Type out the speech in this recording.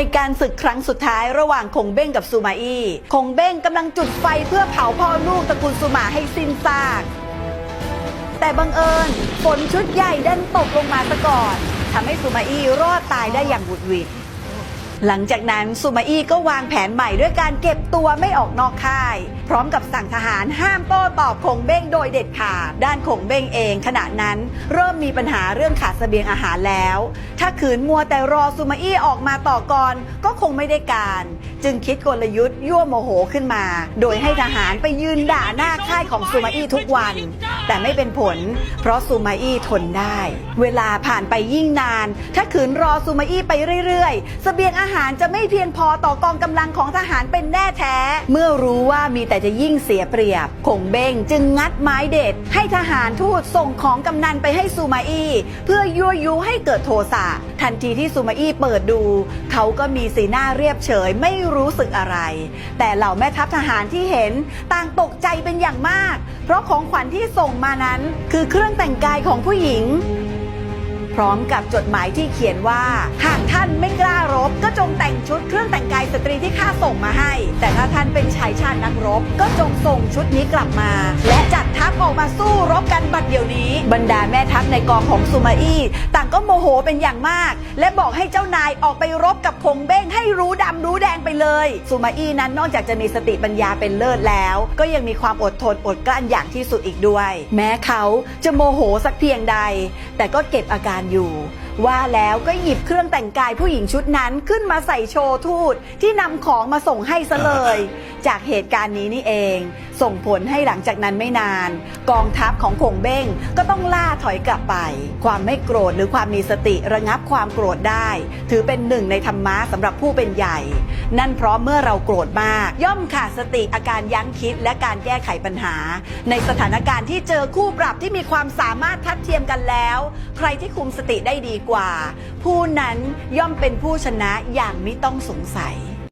ในการศึกครั้งสุดท้ายระหว่างคงเบ้งกับซูมาอี้คงเบ้งกำลังจุดไฟเพื่อเผาพ่อลูกตระกูลซูมาให้สิ้นซาก แต่บังเอิญฝนชุดใหญ่ดันตกลงมาซะก่อนทำให้ซูมาอี้รอดตายได้อย่างบุดหวิด หลังจากนั้นซูมาอี้ก็วางแผนใหม่ด้วยการเก็บตัวไม่ออกนอกค่าย พร้อมกับสั่งทหารห้ามโต้ตอบคงเบ้งโดยเด็ดขาดด้านคงเบ้งเองขณะนั้นเริ่มมีปัญหาเรื่องขาดเสบียงอาหารแล้ว ถ้าขืนมัวแต่รอซูมาอี้ออกมาต่อก่อนก็คงไม่ได้การ จึงคิดกลยุทธ์ยั่วโมโหขึ้นมา โดยให้ทหารไปยืนด่าหน้าค่ายของซูมาอี้ทุกวัน แต่ไม่เป็นผล เพราะซูมาอี้ทนได้ เวลาผ่านไปยิ่งนาน ถ้าขืนรอซูมาอี้ไปเรื่อยๆ เสบียงอาหารจะไม่เพียงพอต่อกองกำลังของทหารเป็นแน่แท้ เมื่อรู้ว่ามีแต่จะยิ่งเสียเปรียบคงเบงจึงงัดไม้เด็ด ให้ทหารทูตส่งของกำนันไปให้ซูมาอี้เพื่อยั่วยุให้เกิดโทสะทันทีที่ซูมาอี้เปิดดู เขาก็มีสีหน้าเรียบเฉยไม่รู้สึกอะไร แต่เหล่าแม่ทัพทหารที่เห็นต่างตกใจเป็นอย่างมาก เพราะของขวัญที่ส่งมานั้น คือเครื่องแต่งกายของผู้หญิง พร้อมกับจดหมายที่เขียนว่า หากท่านไม่กล้า บก็จงแต่งชุดเครื่องแต่งกายสตรีที่ข้าส่งมาให้ แต่ถ้าท่านเป็นชายชาตินักรบ ก็จงส่งชุดนี้กลับมา และจัดทัพออกมาสู้รบกันบัดเดี๋ยวนี้ บรรดาแม่ทัพในกองของซูมาอี้ต่างก็โมโหเป็นอย่างมาก และบอกให้เจ้านายออกไปรบกับคงเบ้งให้รู้ดำรู้แดงไปเลยซูมาอี้นั้นนอกจากจะมีสติปัญญาเป็นเลิศแล้ว ก็ยังมีความอดทนอดกลั้นอย่างที่สุดอีกด้วย แม้เขาจะโมโหสักเพียงใด แต่ก็เก็บอาการอยู่ ว่าแล้วก็หยิบเครื่องแต่งกายผู้หญิงชุดนั้นขึ้นมาใส่โชว์ทูตที่นำของมาส่งให้ซะเลย จากเหตุการณ์นี้นี่เอง ส่งผลให้หลังจากนั้นไม่นาน กองทัพของคงเบ้งก็ต้องล่าถอยกลับไป ความไม่โกรธหรือความมีสติระงับความโกรธได้ ถือเป็นหนึ่งในธรรมะสำหรับผู้เป็นใหญ่ นั่นเพราะเมื่อเราโกรธมาก ย่อมขาดสติอาการยั้งคิดและการแก้ไขปัญหา ในสถานการณ์ที่เจอคู่ปรับที่มีความสามารถทัดเทียมกันแล้ว ใครที่คุมสติได้ดีกว่า ผู้นั้นย่อมเป็นผู้ชนะอย่างไม่ต้องสงสัย